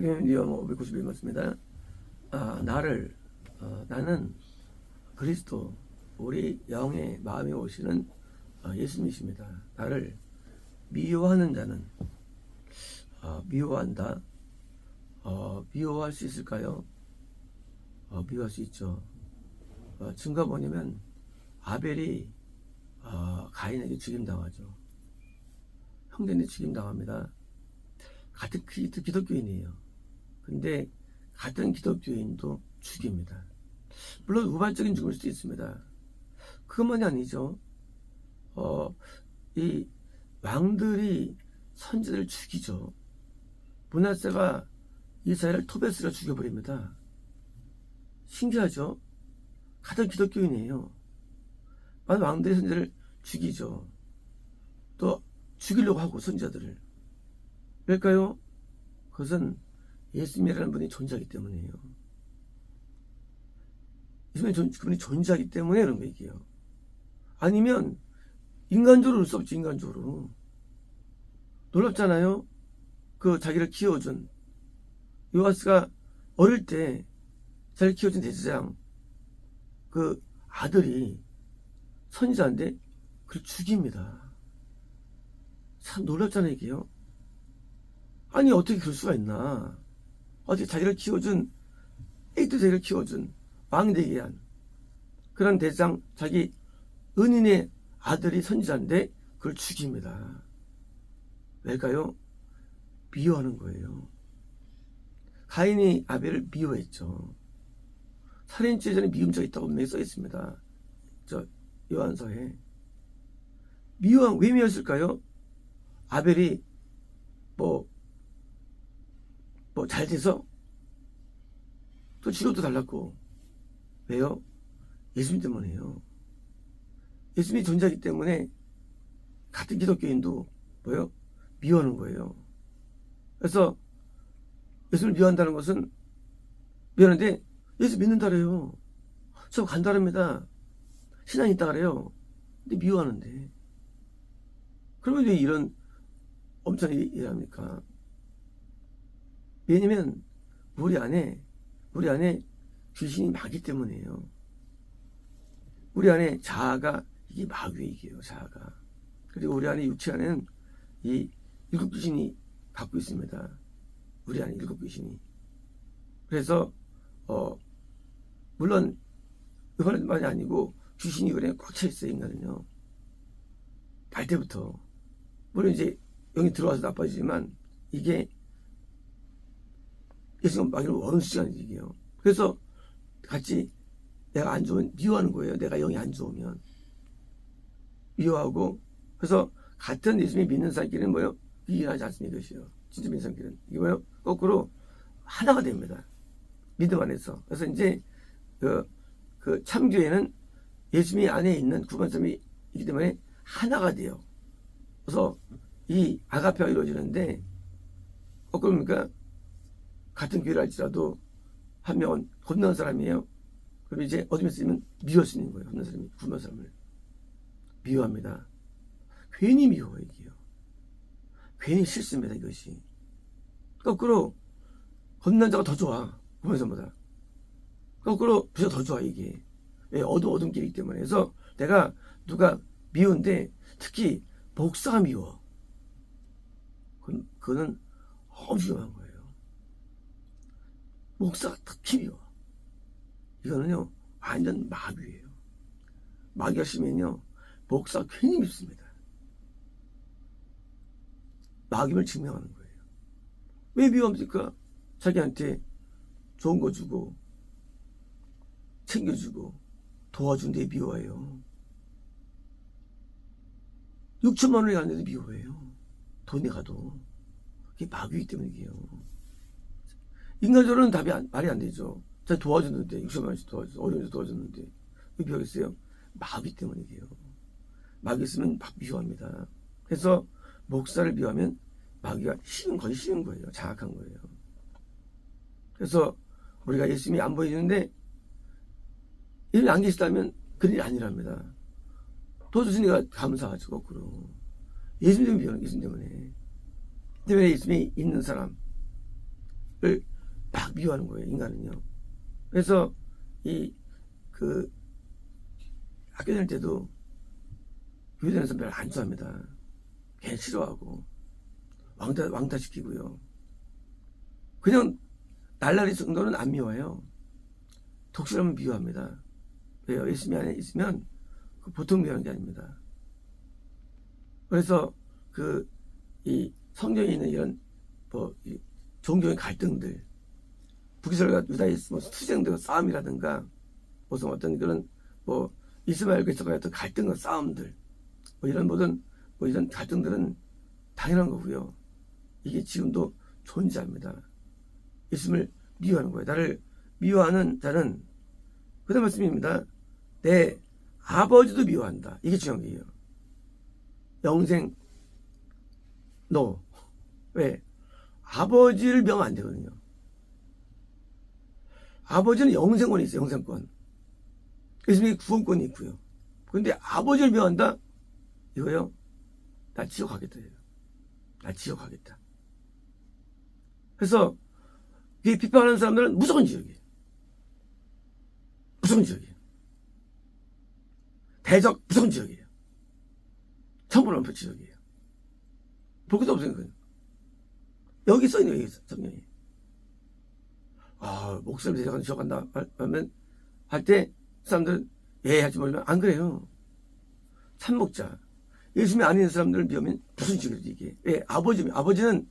백현리엄 591 맞습니다. 아, 나를 어, 나는 그리스도 우리 영의 마음에 오시는 어, 예수님이십니다. 나를 미워하는 자는 어, 미워한다. 어, 미워할 수 있을까요? 어, 미워할 수 있죠. 어, 증거 뭐냐면 아벨이 어, 가인에게 죽임당하죠. 형제인데 죽임당합니다. 같은 기- 기독교인이에요. 근데 같은 기독교인도 죽입니다. 물론 우발적인 죽을 수도 있습니다. 그것만이 아니죠. 어, 이 왕들이 선지자를 죽이죠. 문하세가 이스라엘을 토베스가 죽여버립니다. 신기하죠? 같은 기독교인이에요. 많은 왕들이 선지자를 죽이죠. 또 죽이려고 하고 선지자들을. 왜일까요? 그것은 예수님이라는 분이 존재하기 때문이에요. 예수님이 존, 그분이 존재하기 때문에 그런 거 얘기해요. 아니면 인간적으로 올 수 없지 인간적으로. 놀랍잖아요. 그 자기를 키워준 요하스가 어릴 때 자기를 키워준 대제장 그 아들이 선지자인데 그를 죽입니다. 참 놀랍잖아요 이게요. 아니 어떻게 그럴 수가 있나? 어떻게 자기를 키워준 에이트 자기를 키워준 왕 되게 한 그런 대장 자기 은인의 아들이 선지자인데 그걸 죽입니다. 왜일까요? 미워하는 거예요. 가인이 아벨을 미워했죠. 살인죄 전에 미움죄가 있다고 분명히 써 있습니다. 저 요한서에 미워 왜 미웠을까요? 아벨이 뭐 뭐 잘 돼서 또 직업도 달랐고 왜요? 예수님 때문에요. 예수님이 존재하기 때문에 같은 기독교인도 뭐요? 미워하는 거예요. 그래서 예수를 미워한다는 것은 미워하는데 예수 믿는다래요. 저 간다랍니다. 신앙이 있다 그래요. 근데 미워하는데 그러면 왜 이런 엄청 일합니까? 왜냐면 우리 안에 우리 안에 귀신이 많기 때문이에요. 우리 안에 자아가 이게 마귀이게요. 자아가. 그리고 우리 안에 육체 안에는 이 일곱 귀신이 갖고 있습니다. 우리 안에 일곱 귀신이. 그래서 어 물론 이번만이 아니고 귀신이 꽉차 있어요. 인간은요. 날 때부터 물론 이제 영이 들어와서 나빠지지만 이게 예수님 마귀를 원수시간 얘기예요. 그래서 같이 내가 안 좋으면 미워하는 거예요. 내가 영이 안 좋으면 미워하고 그래서 같은 예수님이 믿는 사람끼리는 뭐요? 이해하지 않습니다. 이것이요. 진짜 믿는 사람끼리는 이게 뭐요? 거꾸로 하나가 됩니다. 믿음 안에서. 그래서 이제 그, 그 참교회는 예수님이 안에 있는 구원점이 있기 때문에 하나가 돼요. 그래서 이 아가페가 이루어지는데 거꾸로 그러니까 같은 교회를 할지라도 한 명은 건너는 사람이에요. 그럼 이제 어둠에 쓰면 미워할 수 있는 거예요. 건너는 사람이 굶은 사람을 미워합니다. 괜히 미워요 이게요. 괜히 싫습니다 이것이. 거꾸로 건넌 자가 더 좋아 굶은 사람보다. 거꾸로 부자 더 좋아 이게. 왜 어둠 어둠 길이기 때문에 그래서 내가 누가 미운데 특히 목사가 미워. 그건, 그거는 위험한 거예요. 목사가 특히 미워. 이거는요, 완전 마귀예요. 마귀가 심면요, 목사가 괜히 밉습니다. 마귀를 증명하는 거예요. 왜 미워합니까? 자기한테 좋은 거 주고, 챙겨주고, 도와준 데 미워해요. 6천만 원이 갔는데도 미워해요. 돈이 가도. 그게 마귀이기 때문이에요. 인간적으로는 답이 안- 말이 안 되죠. 자 도와줬는데 6천만 원씩 도와줬어. 어려운데 도와줬는데 왜 미워했어요? 마귀 때문이에요. 마귀 있으면 막 미워합니다. 그래서 목사를 미워하면 마귀가 쉬운 거의 쉬운 거예요. 장악한 거예요. 그래서 우리가 예수님이 안 보여주는데 이를 안 계시다면 그런 일이 아니랍니다. 도와주시니까 감사하죠. 거꾸로. 예수님 때문에 미워하는 게 예수님 때문에. 때문에 예수님이 있는 사람 막 미워하는 거예요, 인간은요. 그래서 이 그 학교 다닐 때도 교회 다니는 선배를 안 좋아합니다. 걔 싫어하고 왕따 왕따 시키고요. 그냥 날라리 정도는 안 미워요. 독실하면 미워합니다. 왜요? 열심히 안에 있으면 그 보통 미워하는 게 아닙니다. 그래서 그 이 성경에 있는 이런 뭐 이 종교의 갈등들, 북이스라엘과 유다의 뭐 투쟁들 싸움이라든가 무슨 어떤 그런 뭐 이스마엘과의 어떤 갈등과 싸움들 뭐 이런 모든 뭐 이런 갈등들은 당연한 거고요. 이게 지금도 존재합니다. 예수님을 미워하는 거예요. 나를 미워하는 자는 그다음 말씀입니다. 내 아버지도 미워한다. 이게 중요한 거예요. 영생 너 왜? 아버지를 명하면 안 되거든요. 아버지는 영생권이 있어요. 영생권. 예수님이 구원권이 있고요. 근데 아버지를 명한다? 이거요. 나 지옥 가겠다. 나 지옥 가겠다. 그래서 이 비판하는 사람들은 무조건 지옥이에요. 무조건 지옥이에요. 대적 무조건 지옥이에요. 천부는 부 지옥이에요. 볼 것도. 그건. 여기 써있는 여기 성경이. 아, 목사님 대적한 지옥 간다 하면 할 때 사람들은 예 하지 말면 안 그래요. 참목자. 예수님이 아닌 사람들을 미우면 무슨 지옥이지 이게. 왜? 아버지, 아버지는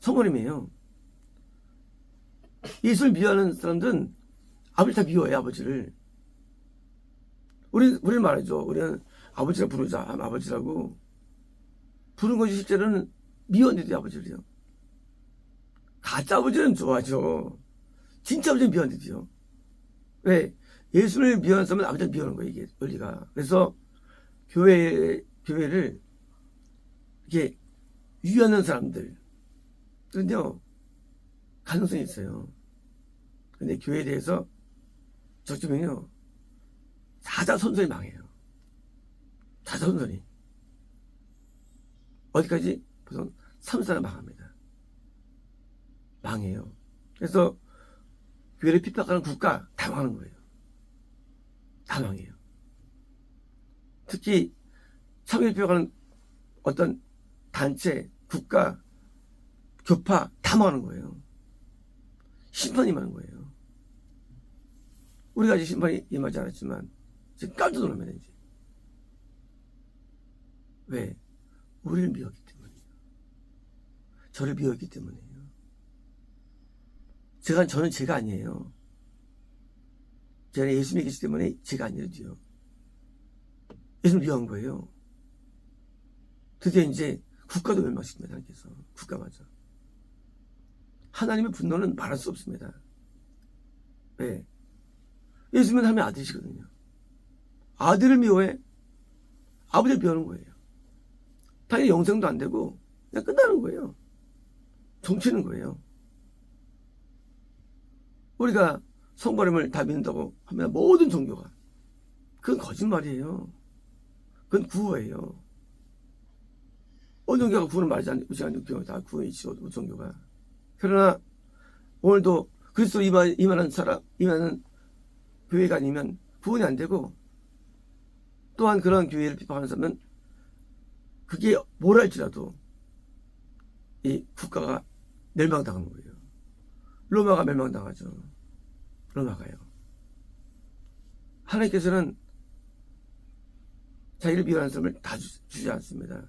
성모님이에요. 예수를 미워하는 사람들은 아버지 다 미워해요, 아버지를. 우리, 우리는 말하죠. 우리는 아버지라 부르자, 아버지라고. 부른 것이 실제로는 미워한데도 아버지를요. 가짜 아버지는 좋아하죠. 진짜 아버지는 미워한데도요. 왜? 예수를 미워하는 사람은 아버지를 미워하는 거예요, 이게 원리가. 그래서 교회, 교회를 이렇게 유의하는 사람들. 근데요, 가능성이 있어요. 근데 교회에 대해서 저쯤은요, 사자선선이 망해요. 사자선선이. 어디까지? 보통 3사가 망합니다. 망해요. 그래서 교회를 핍박하는 국가 다 망하는 거예요. 다 망해요. 특히 참여를 핍박하는 어떤 단체, 국가, 교파 다 망하는 거예요. 심판이 많은 거예요. 우리가 아직 심판이 임하지 않았지만 지금 깜짝 놀랍니다 이제. 왜? 우리를 미웠기 때문이에요. 저를 미웠기 때문이에요. 제가 저는 제가 아니에요. 제가 예수님이 계시기 때문에 제가 아니라도요. 예수님 미워한 거예요. 드디어 이제 국가도 멸망시킵니다. 하나님께서 국가마저. 하나님의 분노는 말할 수 없습니다. 왜? 예수님은 하나님의 아들이시거든요. 아들을 미워해? 아버지를 미워하는 거예요. 당연히 영생도 안 되고 그냥 끝나는 거예요. 종치는 거예요. 우리가 성바람을 다 믿는다고 하면 모든 종교가 그건 거짓말이에요. 그건 구호예요. 어느 종교가 구원을 말하지 않는 경우 다 구원이지 어느 종교가. 그러나 오늘도 그리스도 이만, 이만한 사람, 이만한 교회가 아니면 구원이 안 되고 또한 그런 교회를 비판하는 사람은 그게 뭘 할지라도 이 국가가 멸망당하는 거예요. 로마가 멸망당하죠. 로마가요. 하나님께서는 자기를 미워하는 사람을 다 주, 지 않습니다.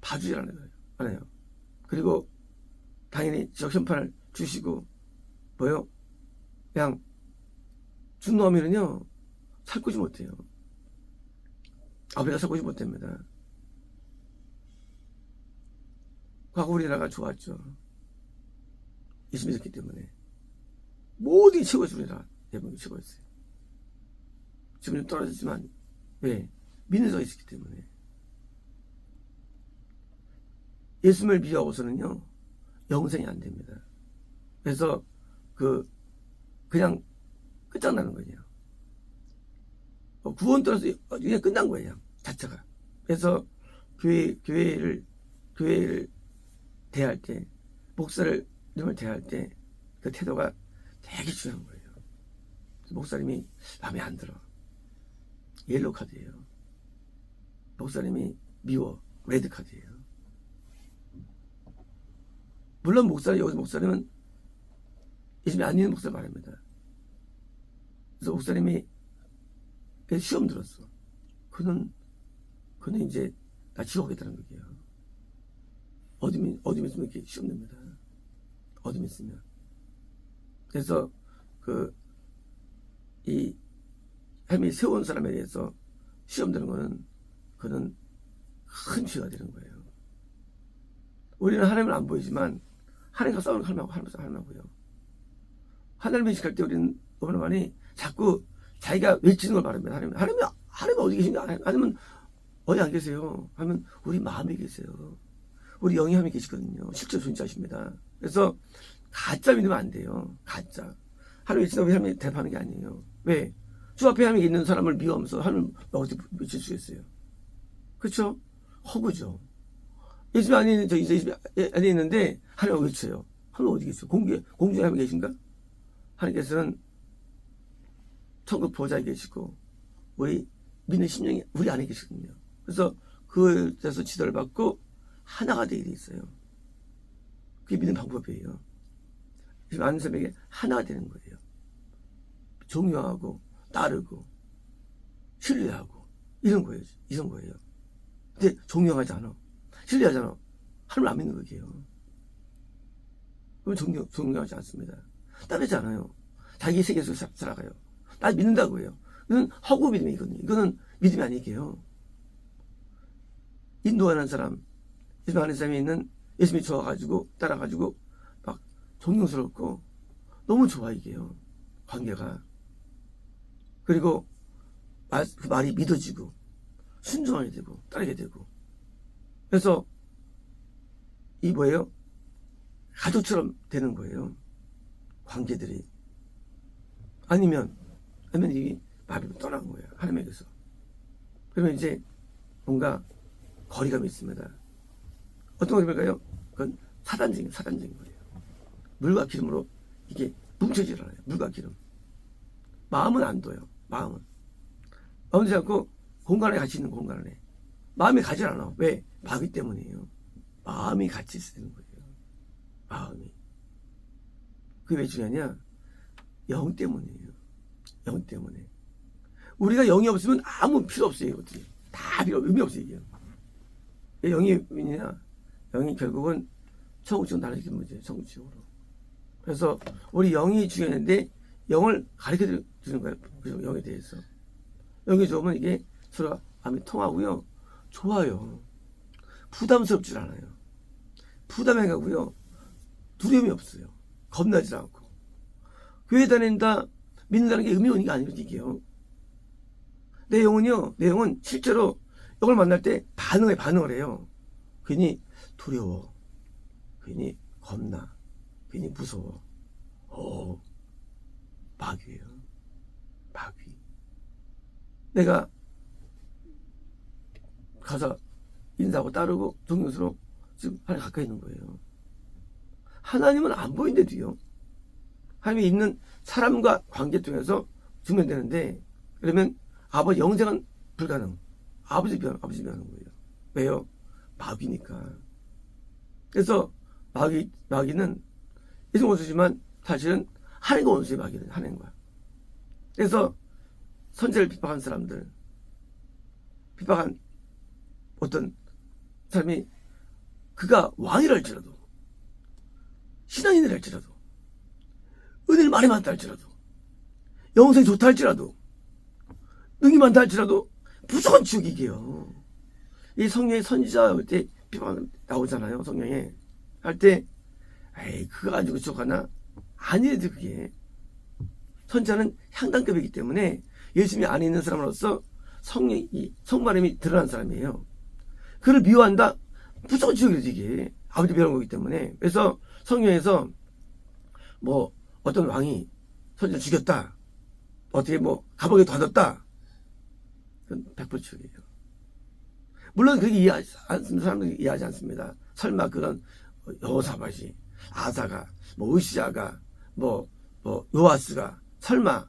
봐주지 않아요. 않아요. 그리고 당연히 적현판을 주시고 뭐요? 그냥 준 놈이는요 살구지 못해요. 아버지가 살구지 못합니다. 과거 우리나라가 좋았죠. 예수 믿었기 때문에 모든 우리나라 대부분 최고였어요. 지금은 떨어졌지만 왜? 믿는 자가 있었기 때문에 예수님을 미워하고서는요 영생이 안 됩니다. 그래서 그 그냥 끝장나는 거예요. 어, 구원 떨어서 그냥 끝난 거예요. 자체가. 그래서 교회 교회를 교회를 대할 때 목사를 님을 대할 때 그 태도가 되게 중요한 거예요. 목사님이 마음에 안 들어. 옐로 카드예요. 목사님이 미워. 레드 카드예요. 물론 목사님 여기서 목사님은 예수님이 안 믿는 목사 말입니다. 그래서 목사님이 시험 들었어. 그는 그는 이제 나 지옥 가겠다는 거예요. 어둠이 어둠이 있으면 이렇게 시험 냅니다. 어둠이 있으면 그래서 그이 하나님이 세운 사람에 대해서 시험 드는 거는 그는 큰 죄가 되는 거예요. 우리는 하나님을 안 보이지만 하나님과 싸우는 하나님하고 하나님과 하나님하고요. 하나님을 의식할 때 우리는 너무나 많이 자꾸 자기가 외치는 걸 말합니다. 하나님, 하나님, 하나님 어디 계신가? 하나님은 어디 안 계세요? 하면 우리 마음에 계세요. 우리 영이 함에 계시거든요. 실제 존재하십니다. 그래서 가짜 믿으면 안 돼요. 가짜. 하나님 외친다고 하나님이 대답하는 게 아니에요. 왜? 주 앞에 하나님 있는 사람을 미워하면서 하나님 어떻게 외칠 수 있어요? 그렇죠? 허구죠. 예수님 안에 있는, 저, 예수님 안에 있는데 하나님 외쳐요. 하나님 어디 계세요? 공개, 공중에 하나님 계신가? 하나님께서는 천국 보좌에 계시고 우리 믿는 심령이 우리 안에 계시거든요. 그래서 그에서 지도를 받고 하나가 되게 돼 있어요. 그게 믿는 방법이에요. 지금 아는 사람에게 하나가 되는 거예요. 존경하고 따르고 신뢰하고 이런 거예요. 이런 거예요. 근데 존경하지 않아. 신뢰하잖아. 하나님 안 믿는 거예요. 그러면 존경, 존경하지 않습니다. 따르지 않아요. 자기 세계에서 사- 살아가요. 나 믿는다고 해요. 이건 허구 믿음이거든요. 이거는 믿음이 아니게요. 인도하는 사람, 하는 사람이 있는 예수님이 좋아가지고 따라가지고 막 존경스럽고 너무 좋아 이게요. 관계가. 그리고 말, 그 말이 믿어지고 순종하게 되고 따르게 되고 그래서 이 뭐예요? 가족처럼 되는 거예요. 관계들이 아니면 아니면 이게 마음이 떠난 거예요. 하나님에게서. 그러면 이제 뭔가 거리감이 있습니다. 어떤 거리일까요? 그건 사단적인 사단적인 거예요. 물과 기름으로 이게 뭉쳐지질 않아요. 물과 기름. 마음은 안 둬요. 마음은. 마음은 않고 공간에 같이 있는 공간 안에. 마음이 가지 않아. 왜? 마귀 때문이에요. 마음이 같이 있는 거예요. 마음이. 그게 왜 중요하냐? 영 때문이에요. 영 때문에. 우리가 영이 없으면 아무 필요 없어요. 어떻게. 다 필요, 의미 없어요. 이게. 왜 영이 왜냐? 영이 결국은 천국지옥 나눠지는 문제예요. 천국지옥으로. 그래서 우리 영이 중요한데 영을 가르쳐 주는 거예요. 그 영에 대해서. 영이 좋으면 이게 서로 마음이 통하고요. 좋아요. 부담스럽지 않아요. 부담해 가고요. 두려움이 없어요. 겁나지 않고. 교회 다닌다, 믿는다는 게 의미 없는 게 아니거든요, 이게요. 내 영은요, 내 영은 실제로 영을 만날 때 반응에 반응을 해요. 괜히 두려워. 괜히 겁나. 괜히 무서워. 오, 마귀예요. 마귀. 내가 가서 인사하고 따르고 존경스러워 지금 하나님 가까이 있는 거예요. 하나님은 안 보이는데도요. 하나님이 있는 사람과 관계 통해서 증명되는데 그러면 아버지 영생은 불가능. 아버지 변 아버지 변하는 거예요. 왜요? 마귀니까. 그래서 마귀 마귀는 예수 원수지만 사실은 하나님과 원수의 마귀는 하나님과. 그래서 선제를 핍박한 사람들, 핍박한 어떤 사람이 그가 왕이랄지라도 신앙인이랄지라도 은혜를 많이 받다 할지라도 영생이 좋다 할지라도 능이 많다 할지라도 무조건 지옥이게요. 이 성령의 선지자 할때 비방 나오잖아요. 성령에 할 때 에이 그거 가지고 지옥 가나? 아니래도 그게 선지자는 향단급이기 때문에 예수님이 안에 있는 사람으로서 성령이 성바람이 드러난 사람이에요. 그를 미워한다? 무조건 지옥이죠 이게 아버지 배운 거기 때문에 그래서 성경에서 뭐 어떤 왕이 선지자 죽였다 어떻게 뭐 감옥에 둬뒀다 그건 100% 지옥이에요 물론 그렇게 이해하지 않는 사람들이 이해하지 않습니다 설마 그런 여호사밭이 아사가, 뭐 의시아가, 뭐, 뭐 요아스가 설마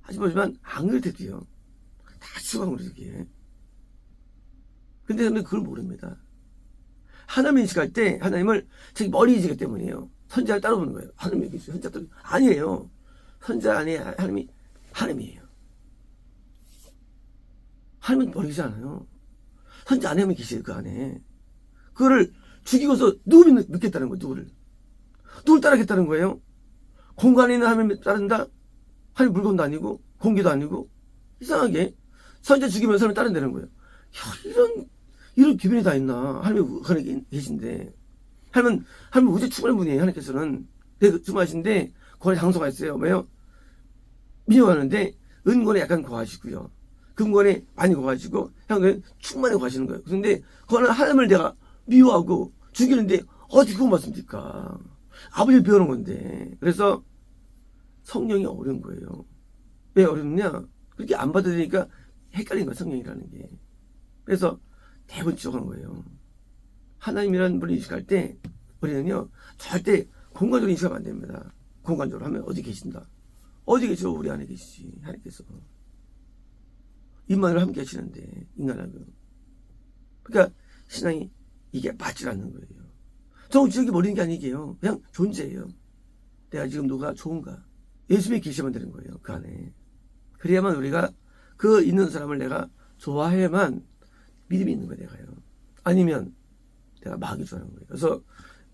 하지만 안 그랬대도요. 다 거죠, 그게. 근데 저는 그걸 모릅니다. 하나님 인식할 때 하나님을 자기 머리 인식하기 때문이에요. 선자를 따라보는 거예요. 하나님 여기 있어요. 선자 따라 아니에요. 선자 안에 하나님이 하나님이에요. 하나님은 버리지 않아요. 선자 안에만 계시요 그 안에. 그거를 죽이고서 누구 믿, 믿겠다는 거예요. 누구를. 누굴 따르겠다는 거예요. 공간에 있는 하나님을 따른다? 하나님 물건도 아니고 공기도 아니고 이상하게 선자 죽이면 사람을 따른다는 거예요. 야, 이런 이런 기분이 다 있나? 하나님 그 안에 계신데 하나님 하나님 우주 충분한 분이에요. 하나님께서는 내 주마신데 거기 장소가 있어요. 왜요? 미워하는데 은권에 약간 거하시고요. 금권에 많이 거하시고 향은 충만히 거하시는 거예요. 그런데 그거는 하나님을 내가 미워하고 죽이는데 어디 그거 맞습니까? 아버지를 배우는 건데. 그래서 성령이 어려운 거예요. 왜 어렵냐? 그렇게 안 받아들이니까 헷갈린 거야, 성령이라는 게. 그래서 대부분 지적하는 거예요. 하나님이라는 분을 인식할 때 우리는요, 절대 공간적으로 인식하면 안 됩니다. 공간적으로 하면 어디 계신다. 어디 계셔? 우리 안에 계시지. 하나님께서. 인간으로 함께 하시는데, 인간하고. 그러니까 신앙이 이게 맞질 않는 거예요. 정지적이 모르는 게 아니게요. 그냥 존재예요. 내가 지금 누가 좋은가. 예수님이 계시면 되는 거예요. 그 안에. 그래야만 우리가 그 있는 사람을 내가 좋아해야만 믿음이 있는 거예요. 내가요. 아니면 내가 마귀 좋아하는 거예요. 그래서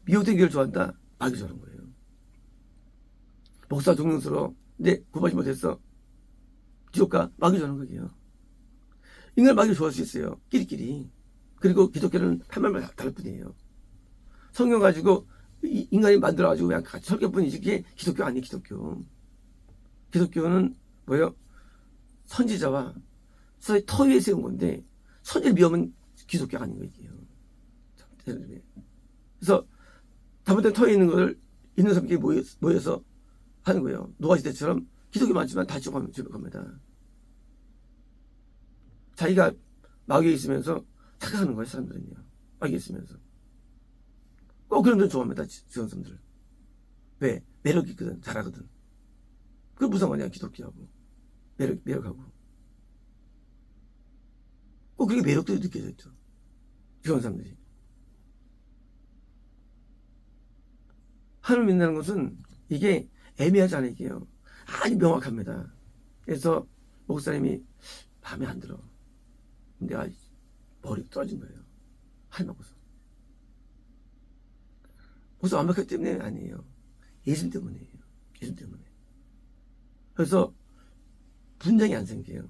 미혹된 교를 좋아한다. 마귀 좋아하는 거예요. 목사 동명스러워. 근데 구하지 못했어. 기독가 마귀 좋아하는 거예요. 인간을 마귀 좋아할 수 있어요. 끼리끼리. 그리고 기독교는 한 말만 다를 뿐이에요. 성경 가지고 이- 인간이 만들어가지고 그냥 같이 설교뿐이지 그게 기독교 아니에요 기독교 기독교는 뭐예요 선지자와 서의 터 위에 세운 건데 선지를 미하면 기독교가 아닌 거예요 그래서 잘못된 터에 있는 걸 있는 사람끼리 모여, 모여서 하는 거예요 노아시대처럼 기독교 많지만 다 죽어가면 겁니다 자기가 마귀에 있으면서 착각하는 거예요 사람들은요 마귀에 있으면서 꼭 그런 분 좋아합니다. 지- 지원 사람들. 왜? 매력 있거든. 잘하거든. 그 무슨 상관이야 기독교하고. 매력, 매력하고. 꼭 그게 매력도 느껴져 있죠. 지원 사람들이. 하나님 믿는다는 것은 이게 애매하지 않아 이게요. 아주 명확합니다. 그래서 목사님이 마음에 안 들어. 근데 아 머리 떨어진 거예요. 하나님하고서. 무슨 완벽하기 때문에 아니에요. 예수님 때문이에요. 예수님 때문에. 그래서 분쟁이 안 생겨요.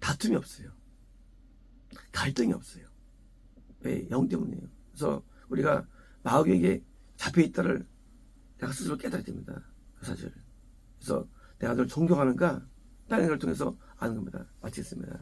다툼이 없어요. 갈등이 없어요. 왜? 영 때문이에요. 그래서 우리가 마귀에게 잡혀있다를 내가 스스로 깨달아야 됩니다. 그 사실을. 그래서 내가 널 존경하는가? 다른 걸 통해서 아는 겁니다. 마치겠습니다.